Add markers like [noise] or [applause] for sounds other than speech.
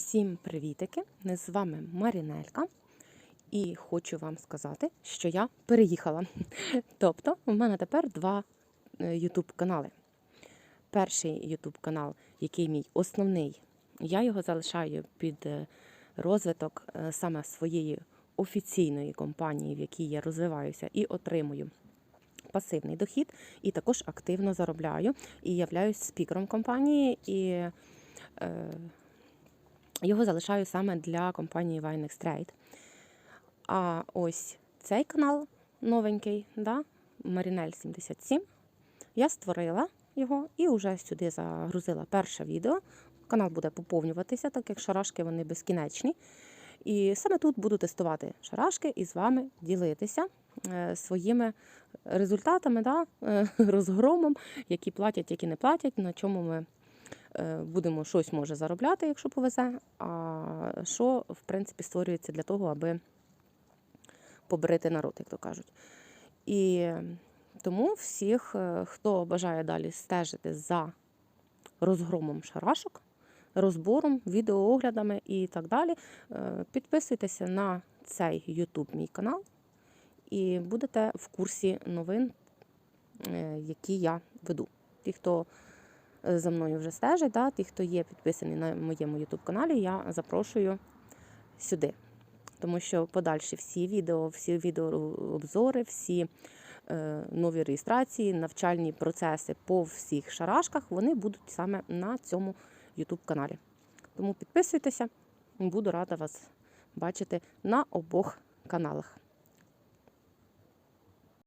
Всім привітики! З вами Марінелька. І хочу вам сказати, що я переїхала. [laughs] Тобто, у мене тепер два YouTube канали. Перший YouTube канал, який мій основний, я його залишаю під е, розвиток е, саме своєї офіційної компанії, в якій я розвиваюся і отримую пасивний дохід, і також активно заробляю. І являюсь спікером компанії. І е, його залишаю саме для компанії Vinex Trade. А ось цей канал новенький, да, Марінель 77. Я створила його і вже сюди загрузила перше відео. Канал буде поповнюватися, так як шарашки вони безкінечні. І саме тут буду тестувати шарашки і з вами ділитися е, своїми результатами, да, е, [laughs] розгромом, які платять, які не платять, на чому ми будемо щось може заробляти, якщо повезе. А що, в принципі, створюється для того, аби побрити народ, як то кажуть. І тому всіх, е, хто бажає далі стежити за розгромом шарашок, розбором, відеооглядами і так далі, е, підписуйтеся на цей YouTube мій канал і будете в курсі новин, е, які я веду. Ті, хто е, за мною вже стежить, да, ті, хто є підписаний на моєму YouTube каналі, я запрошую сюди. Тому що подальші всі відео, всі відеообзори, всі е, нові реєстрації, навчальні процеси по всіх шарашках, вони будуть саме на цьому YouTube каналі. Тому підписуйтеся, буду рада вас бачити на обох каналах.